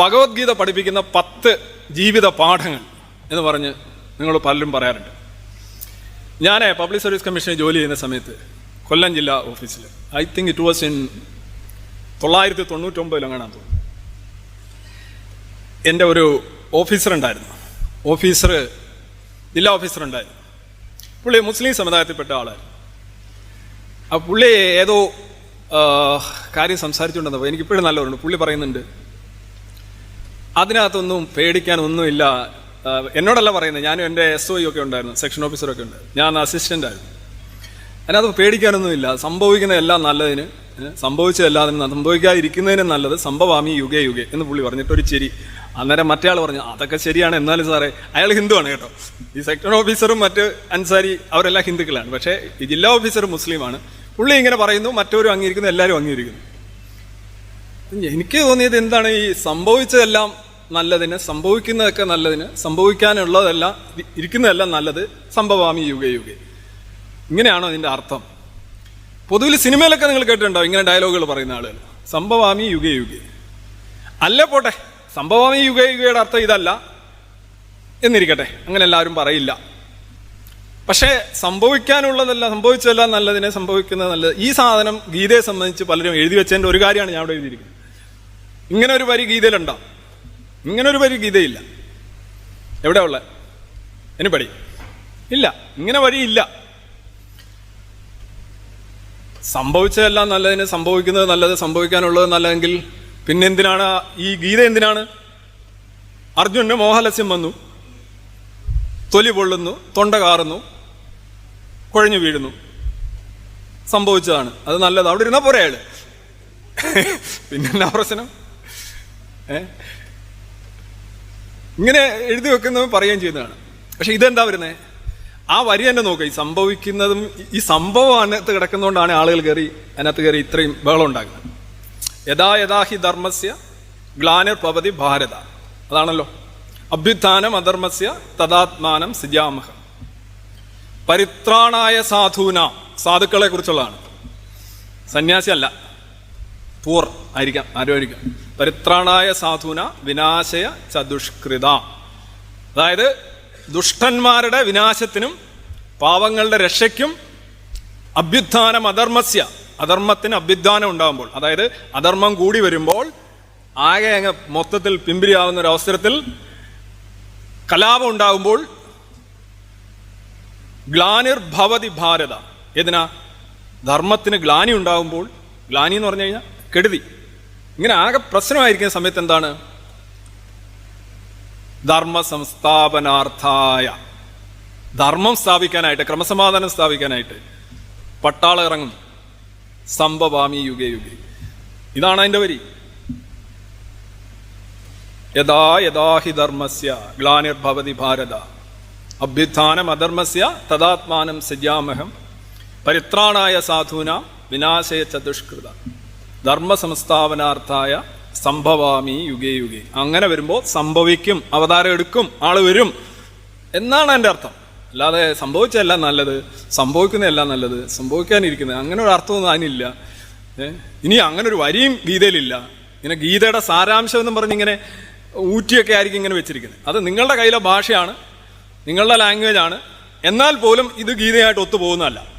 ഭഗവത്ഗീത പഠിപ്പിക്കുന്ന പത്ത് ജീവിത പാഠങ്ങൾ എന്ന് പറഞ്ഞ് നിങ്ങൾ പലരും പറയാറുണ്ട്. ഞാൻ പബ്ലിക് സർവീസ് കമ്മീഷനിൽ ജോലി ചെയ്യുന്ന സമയത്ത് കൊല്ലം ജില്ലാ ഓഫീസിൽ I think it was in തൊള്ളായിരത്തി തൊണ്ണൂറ്റൊമ്പതിലെങ്ങാണ് തോന്നുന്നു. എന്റെ ഒരു ഓഫീസർ ഉണ്ടായിരുന്നു. ഓഫീസർ ജില്ലാ ഓഫീസർ ഉണ്ടായിരുന്നു. പുള്ളി മുസ്ലിം സമുദായത്തിൽപ്പെട്ട ആളായിരുന്നു. ആ പുള്ളി ഏതോ കാര്യം സംസാരിച്ചുകൊണ്ടെന്നപ്പോൾ എനിക്കിപ്പോഴും നല്ല ഓർമ്മയുണ്ട്. പുള്ളി പറയുന്നുണ്ട് അതിനകത്തൊന്നും പേടിക്കാൻ ഒന്നുമില്ല എന്നോടല്ല പറയുന്നത്. ഞാനും എന്റെ എസ് ഒ ഒക്കെ ഉണ്ടായിരുന്നു. സെക്ഷൻ ഓഫീസറൊക്കെ ഉണ്ട്. ഞാൻ അസിസ്റ്റന്റ് ആയിരുന്നു. അതിനകത്ത് പേടിക്കാനൊന്നുമില്ല. സംഭവിക്കുന്ന എല്ലാം നല്ലതിന് സംഭവിച്ചതല്ലാതിന് സംഭവിക്കാതിരിക്കുന്നതിനും സംഭവിക്കാതിരിക്കുന്നതിന് നല്ലത് സംഭവാമി യുഗേ യുഗേ എന്ന് പുള്ളി പറഞ്ഞിട്ട് ഒരു ചിരി. അന്നേരം മറ്റേ ആൾ പറഞ്ഞു അതൊക്കെ ശരിയാണ്. എന്നാലും സാറേ അയാൾ ഹിന്ദുവാണ് കേട്ടോ. ഈ സെക്ടർ ഓഫീസറും മറ്റ് അൻസാരി അവരെല്ലാം ഹിന്ദുക്കളാണ്. പക്ഷേ ഈ ജില്ലാ ഓഫീസർ മുസ്ലിമാണ്. പുള്ളി ഇങ്ങനെ പറയുന്നു മറ്റവരും അംഗീകരിക്കുന്നു എല്ലാവരും അംഗീകരിക്കുന്നു. എനിക്ക് തോന്നിയത് എന്താണ്? ഈ സംഭവിച്ചതെല്ലാം നല്ലതിന് സംഭവിക്കുന്നതൊക്കെ നല്ലതിന് സംഭവിക്കാനുള്ളതെല്ലാം ഇരിക്കുന്നതെല്ലാം നല്ലത് സംഭവാമി യുഗ ഇങ്ങനെയാണോ ഇതിന്റെ അർത്ഥം? പൊതുവിൽ സിനിമയിലൊക്കെ നിങ്ങൾ കേട്ടിട്ടുണ്ടോ ഇങ്ങനെ ഡയലോഗുകൾ പറയുന്ന ആളുകൾ. സംഭവാമി യുഗ യുഗേ. അല്ല പോട്ടെ സംഭവാമി യുഗ യുഗയുടെ അർത്ഥം ഇതല്ല എന്നിരിക്കട്ടെ അങ്ങനെ എല്ലാവരും പറയില്ല. പക്ഷേ സംഭവിക്കാനുള്ളതല്ല സംഭവിച്ചതല്ല നല്ലതിനെ സംഭവിക്കുന്നത് നല്ലത്. ഈ സാധനം ഗീതയെ സംബന്ധിച്ച് പലരും എഴുതി വെച്ചതിന്റെ ഒരു കാര്യമാണ് ഞാൻ അവിടെ എഴുതിയിരിക്കുന്നത്. ഇങ്ങനെ ഒരു വരി ഗീതയിലുണ്ടോ? ഇങ്ങനെ ഒരു വരി ഗീതയില്ല. എവിടെ ഉള്ള? എനിപ്പടി ഇല്ല ഇങ്ങനെ വഴിയില്ല സംഭവിച്ചതെല്ലാം നല്ലതിന് സംഭവിക്കുന്നത് നല്ലത് സംഭവിക്കാനുള്ളത് നല്ലതെങ്കിൽ പിന്നെ എന്തിനാണ് ഈ ഗീത എന്തിനാണ്? അർജുനന് മോഹലസ്യം വന്നു. തൊലി പൊള്ളുന്നു തൊണ്ട കാറുന്നു കുഴഞ്ഞു വീഴുന്നു. സംഭവിച്ചതാണ്. അത് നല്ലത്. അവിടെ ഇരുന്നാൽ പോരെ അയാൾ? പിന്നെ എന്നാ പ്രശ്നം? ഏ? ഇങ്ങനെ എഴുതി വെക്കുന്നതും പറയുകയും ചെയ്യുന്നതാണ്. പക്ഷെ ഇതെന്താ വരുന്നത് ആ വരി തന്നെ നോക്കുക ഈ സംഭവിക്കുന്നതും ഈ- സംഭവം അതിനകത്ത് കിടക്കുന്നതുകൊണ്ടാണ് ആളുകൾ കയറി അതിനകത്ത് കയറി ഇത്രയും ബഹളം ഉണ്ടാക്കുന്നത്. യഥാ യഥാ ഹി ധർമ്മസ്യ ഗ്ലാനിർ പവതി ഭാരത. അതാണല്ലോ. അഭ്യുത്ഥാനം അധർമ്മസ്യ തഥാത്മാനം സിജാമഹ. പരിത്രാണായ സാധൂന. സാധുക്കളെ കുറിച്ചുള്ളതാണ്. സന്യാസി അല്ല പൂർ ആയിരിക്കാം. ആരും ആയിരിക്കാം. പരിത്രാണായ സാധുന വിനാശയ ചതുഷ്കൃത. അതായത് ദുഷ്ടന്മാരുടെ വിനാശത്തിനും പാവങ്ങളുടെ രക്ഷയ്ക്കും അഭ്യുത്ഥാനം അധർമ്മസ്യ. അധർമ്മത്തിന് അഭ്യുത്ഥാനം ഉണ്ടാകുമ്പോൾ അതായത് അധർമ്മം കൂടി വരുമ്പോൾ ആകെ അങ്ങ് മൊത്തത്തിൽ പിമ്പിരിയാവുന്ന ഒരു അവസരത്തിൽ കലാപം ഉണ്ടാകുമ്പോൾ ഗ്ലാനിർഭവതി ഭാരത. ഏതിനാ? ധർമ്മത്തിന് ഗ്ലാനി ഉണ്ടാകുമ്പോൾ ഗ്ലാനി എന്ന് പറഞ്ഞു കഴിഞ്ഞാൽ കെടുതി. ഇങ്ങനെ ആകെ പ്രശ്നമായിരിക്കുന്ന സമയത്ത് എന്താണ്? ധർമ്മ സംസ്ഥാപനാർത്ഥായ ധർമ്മം സ്ഥാപിക്കാനായിട്ട് ക്രമസമാധാനം സ്ഥാപിക്കാനായിട്ട് പട്ടാളം ഇറങ്ങും സംഭവാമി യുഗേ യുഗേ. ഇതാണ് അതിന്റെ വരി. യഥാ യഥാ ഹി ധർമ്മസ്യ ഗ്ലാനിർഭവതി ഭാരത. അഭ്യുത്ഥാനം അധർമ്മസ്യ തദാത്മാനം സജ്യാമഹം പരിത്രാണായ സാധൂന വിനാശയ ചതുഷ്കൃത. ധർമ്മ സംസ്ഥാപനാർത്ഥായ സംഭവാമി യുഗേ യുഗേ. അങ്ങനെ വരുമ്പോൾ സംഭവിക്കും അവതാരം എടുക്കും ആൾ വരും. എന്നാണ് എന്റെ അർത്ഥം. അല്ലാതെ സംഭവിച്ചതല്ല നല്ലത് സംഭവിക്കുന്നതല്ല നല്ലത് സംഭവിക്കാനിരിക്കുന്നത്. അങ്ങനെ ഒരു അർത്ഥമൊന്നും അതിനില്ല? ഇനി അങ്ങനെ ഒരു വരിയും ഗീതയിലില്ല. ഇങ്ങനെ ഗീതയുടെ സാരാംശം എന്നും പറഞ്ഞ് ഇങ്ങനെ ഊറ്റിയൊക്കെ ആയിരിക്കും ഇങ്ങനെ വെച്ചിരിക്കുന്നത്. അത് നിങ്ങളുടെ കയ്യിലെ ഭാഷയാണ് നിങ്ങളുടെ ലാംഗ്വേജ് ആണ്. എന്നാൽ പോലും ഇത് ഗീതയായിട്ട് ഒത്തുപോകുന്നതല്ല.